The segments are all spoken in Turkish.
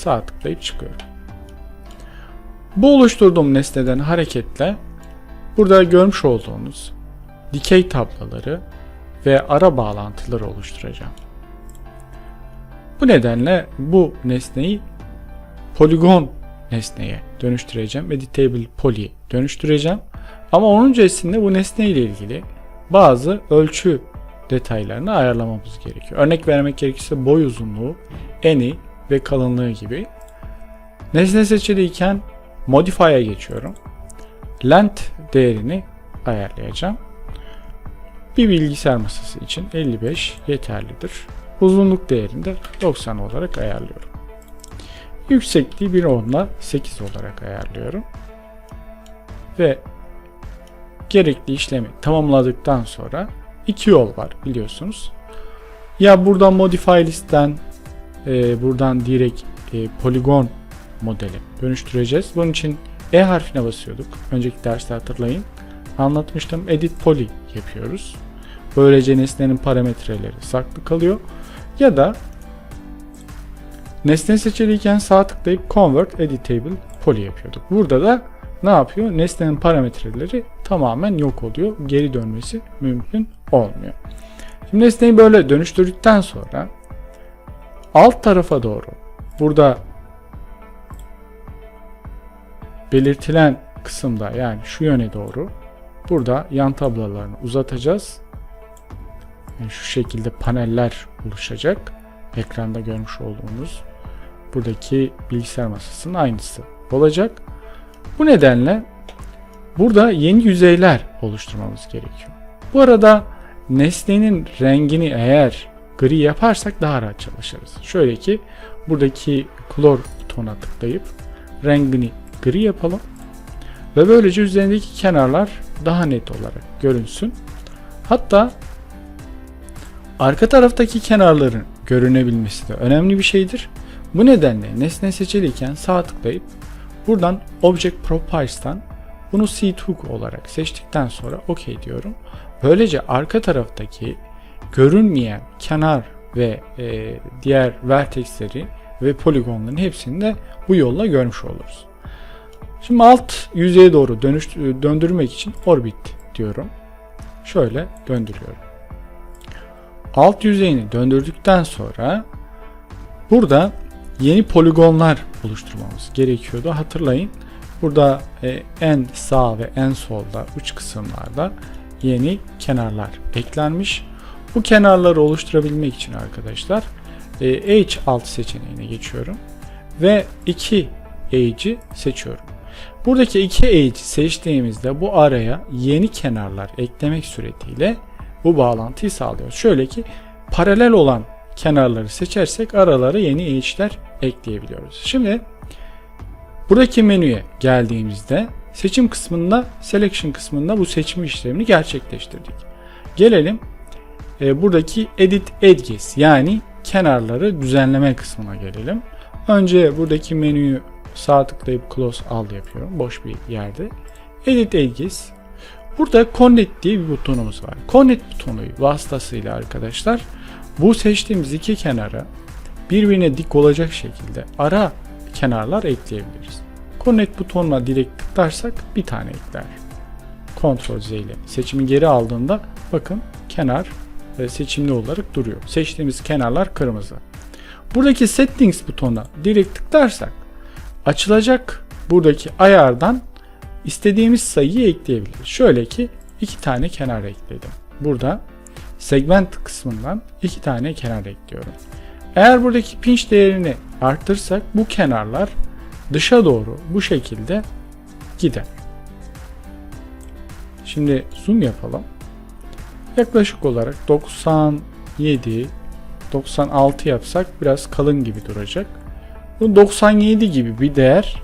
sağ tıklayıp çıkıyorum. Bu oluşturduğum nesneden hareketle burada görmüş olduğunuz dikey tablaları ve ara bağlantıları oluşturacağım. Bu nedenle bu nesneyi poligon nesneye dönüştüreceğim. Editable poly dönüştüreceğim. Ama onun öncesinde bu nesne ile ilgili bazı ölçü detaylarını ayarlamamız gerekiyor. Örnek vermek gerekirse boy uzunluğu, eni ve kalınlığı gibi. Nesne seçiliyken Modify'a geçiyorum. Length değerini ayarlayacağım. Bir bilgisayar masası için 55 yeterlidir. Uzunluk değerini de 90 olarak ayarlıyorum. Yüksekliği 1.10'la 8 olarak ayarlıyorum. Ve gerekli işlemi tamamladıktan sonra iki yol var biliyorsunuz. Ya buradan modify listten e, buradan direkt e, poligon modeli dönüştüreceğiz. Bunun için E harfine basıyorduk. Önceki derste hatırlayın. Anlatmıştım. Edit poly yapıyoruz. Böylece nesnenin parametreleri saklı kalıyor. Ya da nesne seçiliyken sağ tıklayıp Convert Editable Poly yapıyorduk. Burada da ne yapıyor? Nesnenin parametreleri tamamen yok oluyor. Geri dönmesi mümkün olmuyor. Şimdi nesneyi böyle dönüştürdükten sonra alt tarafa doğru burada belirtilen kısımda yani şu yöne doğru burada yan tablalarını uzatacağız. Yani şu şekilde paneller oluşacak. Ekranda görmüş olduğunuz buradaki bilgisayar masasının aynısı olacak. Bu nedenle burada yeni yüzeyler oluşturmamız gerekiyor. Bu arada nesnenin rengini eğer gri yaparsak daha rahat çalışırız. Şöyle ki buradaki klor butonuna tıklayıp rengini gri yapalım. Ve böylece üzerindeki kenarlar daha net olarak görünsün. Hatta arka taraftaki kenarların görünebilmesi de önemli bir şeydir. Bu nedenle nesne seçiliyken sağ tıklayıp buradan Object Properties'tan bunu C2 olarak seçtikten sonra OK diyorum. Böylece arka taraftaki görünmeyen kenar ve e, diğer vertexleri ve poligonların hepsini de bu yolla görmüş oluruz. Şimdi alt yüzeye doğru dönüş, döndürmek için orbit diyorum. Şöyle döndürüyorum. Alt yüzeyini döndürdükten sonra burada yeni poligonlar oluşturmamız gerekiyordu. Hatırlayın. Burada e, en sağ ve en solda uç kısımlarda yeni kenarlar eklenmiş. Bu kenarları oluşturabilmek için arkadaşlar e, H alt seçeneğine geçiyorum ve 2 H'i seçiyorum. Buradaki iki H'i seçtiğimizde bu araya yeni kenarlar eklemek suretiyle bu bağlantıyı sağlıyoruz. Şöyle ki paralel olan kenarları seçersek aralara yeni H'ler ekleyebiliyoruz. Şimdi buradaki menüye geldiğimizde seçim kısmında selection kısmında bu seçim işlemini gerçekleştirdik. Gelelim e, buradaki edit edges yani kenarları düzenleme kısmına gelelim. Önce buradaki menüyü sağ tıklayıp close all yapıyorum boş bir yerde. Edit edges. Burada connect diye bir butonumuz var. Connect butonu vasıtasıyla arkadaşlar bu seçtiğimiz iki kenara birbirine dik olacak şekilde ara kenarlar ekleyebiliriz. Connect butonuna direkt tıklarsak bir tane ekler. Ctrl Z ile seçimi geri aldığında bakın kenar seçimli olarak duruyor. Seçtiğimiz kenarlar kırmızı. Buradaki settings butonuna direkt tıklarsak açılacak buradaki ayardan istediğimiz sayıyı ekleyebiliriz. Şöyle ki iki tane kenar ekledim. Burada segment kısmından iki tane kenar ekliyorum. Eğer buradaki pinch değerini arttırsak bu kenarlar dışa doğru bu şekilde gider. Şimdi zoom yapalım. Yaklaşık olarak 97 96 yapsak biraz kalın gibi duracak. Bu 97 gibi bir değer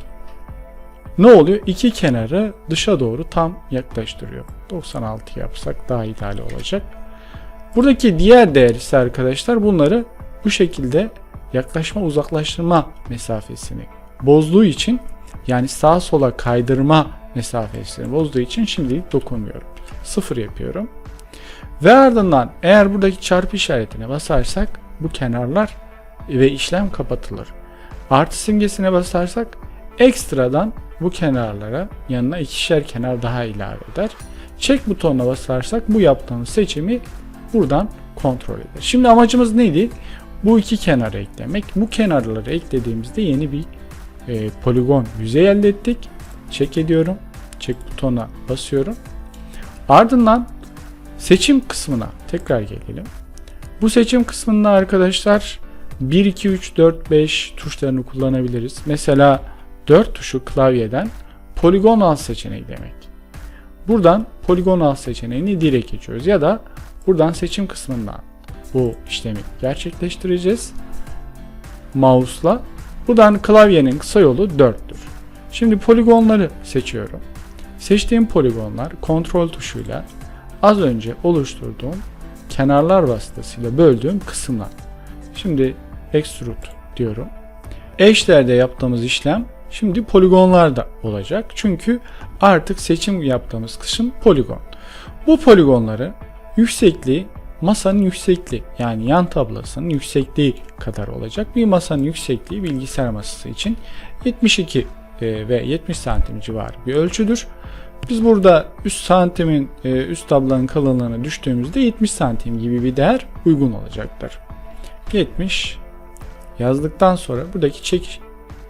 ne oluyor? İki kenarı dışa doğru tam yaklaştırıyor. 96 yapsak daha ideal olacak. Buradaki diğer değer ise arkadaşlar bunları bu şekilde yaklaşma uzaklaştırma mesafesini bozduğu için yani sağa sola kaydırma mesafesini bozduğu için şimdilik dokunmuyorum. Sıfır yapıyorum. Ve ardından eğer buradaki çarpı işaretine basarsak bu kenarlar ve işlem kapatılır. Artı simgesine basarsak ekstradan bu kenarlara yanına ikişer kenar daha ilave eder. Çek butonuna basarsak bu yaptığımız seçimi buradan kontrol eder. Şimdi amacımız neydi? Bu iki kenarı eklemek. Bu kenarları eklediğimizde yeni bir e, poligon yüzey elde ettik. Çek ediyorum. Çek butonuna basıyorum. Ardından seçim kısmına tekrar gelelim. Bu seçim kısmında arkadaşlar 1, 2, 3, 4, 5 tuşlarını kullanabiliriz. Mesela 4 tuşu klavyeden poligon al seçeneği demek. Buradan poligon al seçeneğini direkt geçiyoruz ya da buradan seçim kısmından bu işlemi gerçekleştireceğiz. Mouse'la. Buradan klavyenin kısa yolu 4'tür. Şimdi poligonları seçiyorum. Seçtiğim poligonlar kontrol tuşuyla az önce oluşturduğum kenarlar vasıtasıyla böldüğüm kısımlar. Şimdi extrude diyorum. Eşlerde yaptığımız işlem şimdi poligonlarda olacak. Çünkü artık seçim yaptığımız kısım poligon. Bu poligonları yüksekliği masanın yüksekliği yani yan tablasının yüksekliği kadar olacak. Bir masanın yüksekliği bilgisayar masası için 72 e, ve 70 santim civarı bir ölçüdür. Biz burada üst santimin e, üst tablanın kalınlığına düştüğümüzde 70 santim gibi bir değer uygun olacaktır. 70 yazdıktan sonra buradaki çek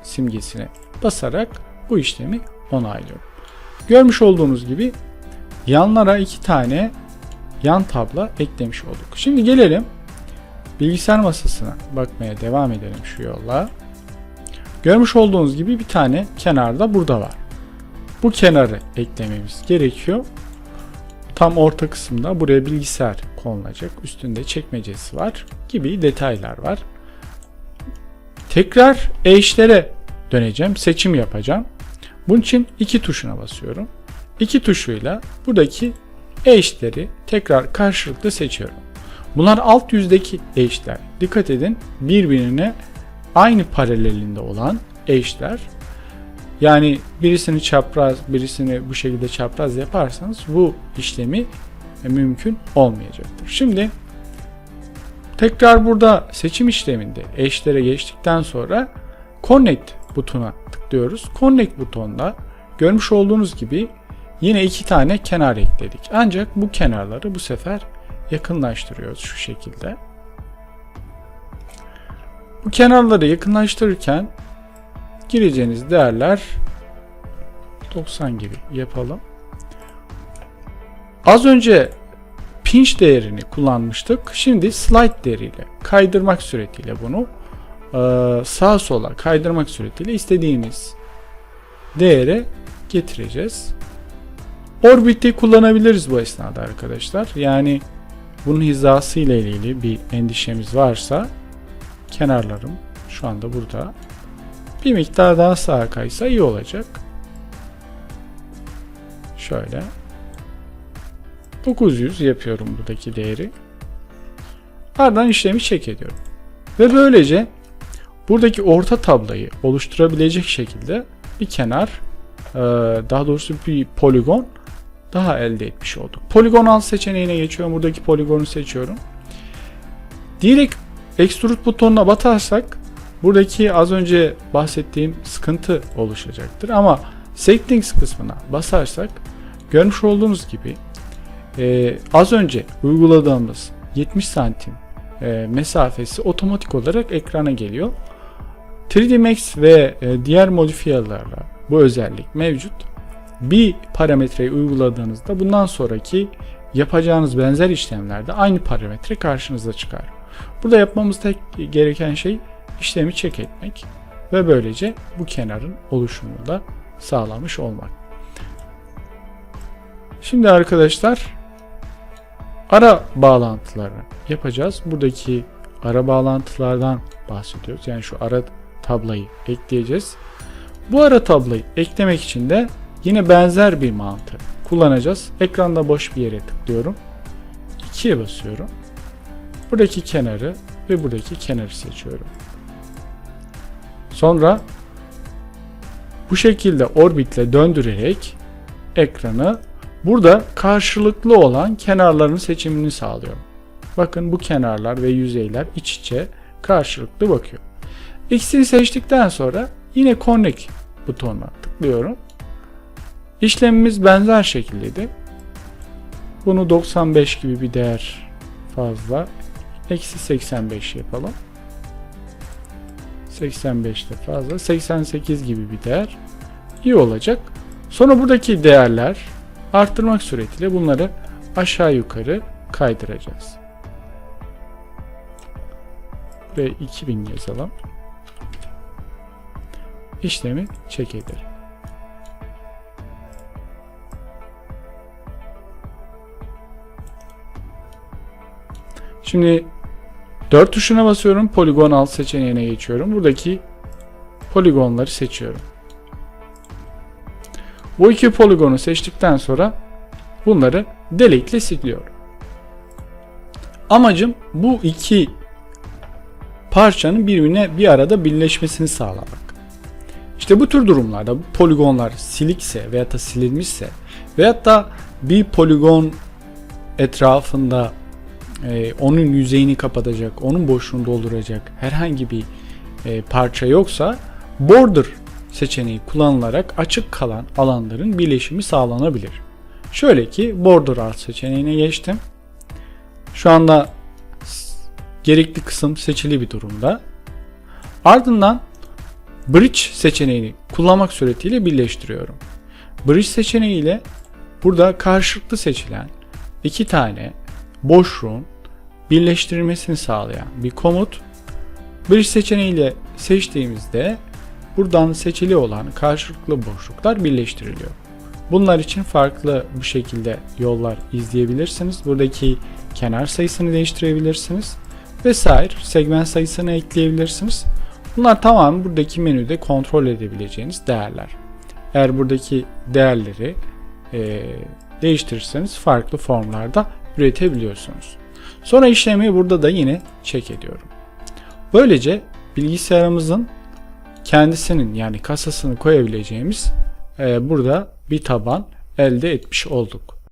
simgesine basarak bu işlemi onaylıyorum. Görmüş olduğunuz gibi yanlara iki tane yan tabla eklemiş olduk. Şimdi gelelim bilgisayar masasına bakmaya devam edelim şu yolla. Görmüş olduğunuz gibi bir tane kenarda burada var. Bu kenarı eklememiz gerekiyor. Tam orta kısımda buraya bilgisayar konulacak. Üstünde çekmecesi var gibi detaylar var. Tekrar eşlere döneceğim. Seçim yapacağım. Bunun için iki tuşuna basıyorum. İki tuşuyla buradaki eşleri tekrar karşılıklı seçiyorum. Bunlar alt yüzdeki eşler. Dikkat edin birbirine aynı paralelinde olan eşler. Yani birisini çapraz, birisini bu şekilde çapraz yaparsanız bu işlemi mümkün olmayacaktır. Şimdi tekrar burada seçim işleminde eşlere geçtikten sonra Connect butonuna tıklıyoruz. Connect butonunda görmüş olduğunuz gibi yine iki tane kenar ekledik. Ancak bu kenarları bu sefer yakınlaştırıyoruz şu şekilde. Bu kenarları yakınlaştırırken gireceğiniz değerler 90 gibi yapalım. Az önce pinch değerini kullanmıştık. Şimdi slide değeriyle kaydırmak suretiyle bunu e, sağa sola kaydırmak suretiyle istediğimiz değere getireceğiz. Orbit'i kullanabiliriz bu esnada arkadaşlar. Yani bunun hizası ile ilgili bir endişemiz varsa kenarlarım şu anda burada bir miktar daha sağa kaysa iyi olacak. Şöyle 900 yapıyorum buradaki değeri. Ardından işlemi çek ediyorum. Ve böylece buradaki orta tablayı oluşturabilecek şekilde bir kenar daha doğrusu bir poligon daha elde etmiş olduk. Poligon al seçeneğine geçiyorum. Buradaki poligonu seçiyorum. Direkt extrude butonuna batarsak buradaki az önce bahsettiğim sıkıntı oluşacaktır. Ama settings kısmına basarsak görmüş olduğunuz gibi e, az önce uyguladığımız 70 santim e, mesafesi otomatik olarak ekrana geliyor. 3D Max ve e, diğer modifiyelerle bu özellik mevcut. Bir parametreyi uyguladığınızda bundan sonraki yapacağınız benzer işlemlerde aynı parametre karşınıza çıkar. Burada yapmamız tek gereken şey işlemi çek etmek ve böylece bu kenarın oluşumunu da sağlamış olmak. Şimdi arkadaşlar ara bağlantılarını yapacağız. Buradaki ara bağlantılardan bahsediyoruz. Yani şu ara tablayı ekleyeceğiz. Bu ara tablayı eklemek için de yine benzer bir mantığı kullanacağız. Ekranda boş bir yere tıklıyorum. 2'ye basıyorum. Buradaki kenarı ve buradaki kenarı seçiyorum. Sonra bu şekilde orbitle döndürerek ekranı burada karşılıklı olan kenarların seçimini sağlıyorum. Bakın bu kenarlar ve yüzeyler iç içe karşılıklı bakıyor. İkisini seçtikten sonra yine connect butonuna tıklıyorum. İşlemimiz benzer şekildeydi. Bunu 95 gibi bir değer fazla. Eksi 85 yapalım. 85 de fazla. 88 gibi bir değer iyi olacak. Sonra buradaki değerler arttırmak suretiyle bunları aşağı yukarı kaydıracağız. Ve 2000 yazalım. İşlemi check edelim. Şimdi 4 tuşuna basıyorum. Poligon alt seçeneğine geçiyorum. Buradaki poligonları seçiyorum. Bu iki poligonu seçtikten sonra bunları delete ile siliyorum. Amacım bu iki parçanın birbirine bir arada birleşmesini sağlamak. İşte bu tür durumlarda poligonlar silikse veya da silinmişse veyahut da bir poligon etrafında e, onun yüzeyini kapatacak, onun boşluğunu dolduracak herhangi bir e, parça yoksa border seçeneği kullanılarak açık kalan alanların birleşimi sağlanabilir. Şöyle ki border alt seçeneğine geçtim. Şu anda gerekli kısım seçili bir durumda. Ardından bridge seçeneğini kullanmak suretiyle birleştiriyorum. Bridge seçeneği ile burada karşılıklı seçilen iki tane boşluğun birleştirilmesini sağlayan bir komut. Bridge seçeneğiyle seçtiğimizde buradan seçili olan karşılıklı boşluklar birleştiriliyor. Bunlar için farklı bu şekilde yollar izleyebilirsiniz. Buradaki kenar sayısını değiştirebilirsiniz. Vesaire segment sayısını ekleyebilirsiniz. Bunlar tamamen buradaki menüde kontrol edebileceğiniz değerler. Eğer buradaki değerleri e, değiştirirseniz farklı formlarda üretebiliyorsunuz. Sonra işlemi burada da yine check ediyorum. Böylece bilgisayarımızın kendisinin yani kasasını koyabileceğimiz e, burada bir taban elde etmiş olduk.